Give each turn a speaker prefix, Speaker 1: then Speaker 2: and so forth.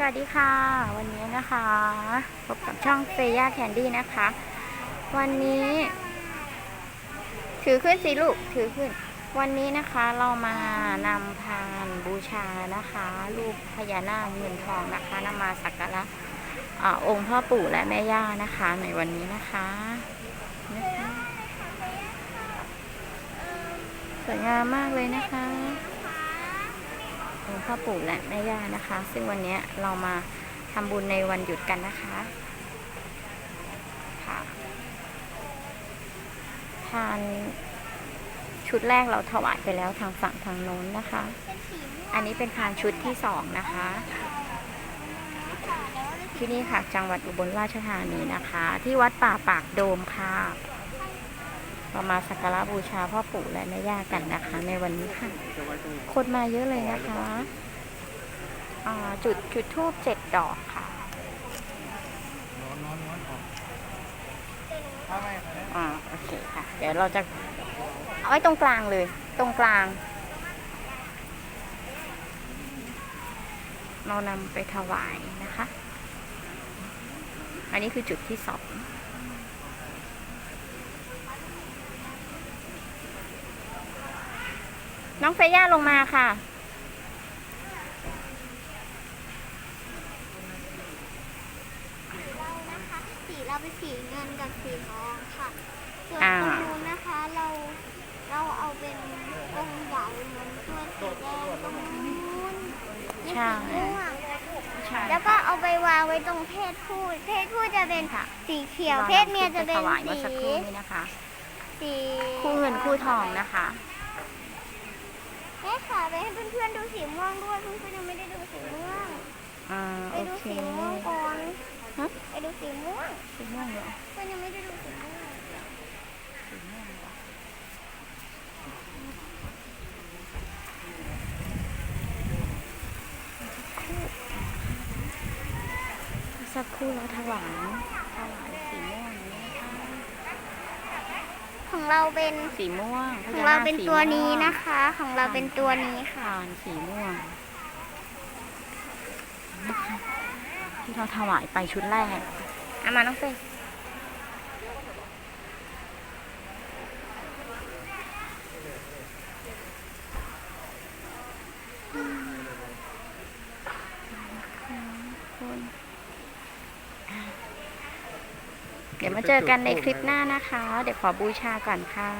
Speaker 1: สวัสดีค่ะ วันนี้นะคะพบกับช่องเฟย่าแคนดี้นะคะ วันนี้ ถือขึ้นสิลูกถือขึ้น วันนี้นะคะเรามานำพานบูชานะคะรูปพญานาคเงินทองนะคะนำมาสักการะอ่าองค์พ่อปู่และแม่ย่านะคะ ในวันนี้นะคะนะคะสวยงามมากเลยนะคะ พ่อปู่และแม่ย่านะคะ ซึ่งวันนี้เรามาทำบุญในวันหยุดกันนะคะค่ะทานชุดแรกเราถวายไปแล้วทางฝั่งทางโน้นนะคะ อันนี้เป็นทานชุดที่สองนะคะ ที่นี่ค่ะจังหวัดอุบลราชธานีนะคะ ที่วัดป่าปากโดมค่ะ เรามาสักการะบูชาพ่อปู่และแม่ย่ากันนะคะ ในวันนี้ค่ะคนมาเยอะเลยนะคะอ่าจุดจุดทูบเจ็ดดอกค่ะอ่าโอเคค่ะ เดี๋ยวเราจะเอาไว้ตรงกลางเลย ตรงกลาง เรานำไปถวายนะคะ อันนี้คือจุดที่สอง น้องเฟย่าลงมาค่ะ
Speaker 2: เรานะคะสีเราเป็นสีเงินกับสีทองค่ะ ส่วน
Speaker 1: อ่า
Speaker 2: ตรงนู้นนะคะเราเราเอาเป็นองค์ใหญ่เหมือนตัวสีแดงตรงนู้นมี
Speaker 1: ใช่
Speaker 2: สีม่วง
Speaker 1: ใช่
Speaker 2: แล้วก็เอาไปวางไว้ตรงเพศผู้เพศผู้จะเป็น
Speaker 1: ค่ะ
Speaker 2: สีเขียว เพศเมียจะเป็น
Speaker 1: ถวายเมื่อ
Speaker 2: สี
Speaker 1: สักครู่นี้นะคะ
Speaker 2: สี
Speaker 1: คู่เงินคู่ทองนะคะ
Speaker 2: แม่ค่ะไปให้เพื่อนๆดูสีม่วงด้วยเพื่อนๆยังไม่ได้ดูสีม่วง
Speaker 1: อ่า
Speaker 2: ไป
Speaker 1: โอ
Speaker 2: ดู
Speaker 1: เค
Speaker 2: สีม่วงก่อน
Speaker 1: ฮะ
Speaker 2: ไปดูสีม่วง
Speaker 1: สีม่วงเหรอ
Speaker 2: เพื่อนยังไม่ได้ดูสีม่วง
Speaker 1: สีม่วงเหรอสักครู่เราถวายถวายสีม่วงนี้นะคะ
Speaker 2: ของ เราเป็น
Speaker 1: สีม่วง
Speaker 2: ของเราเป็น
Speaker 1: สี
Speaker 2: ตัว
Speaker 1: ม่
Speaker 2: นี้นะคะ ของเราเป็นตัวนี้ค่ะ
Speaker 1: ทานสีม่วงนะคะที่เราถวายไปชุดแรกเอามาน้องเฟย เดี๋ยวมาเจอกันในคลิปหน้านะคะ เดี๋ยวขอบูชาก่อนค่ะ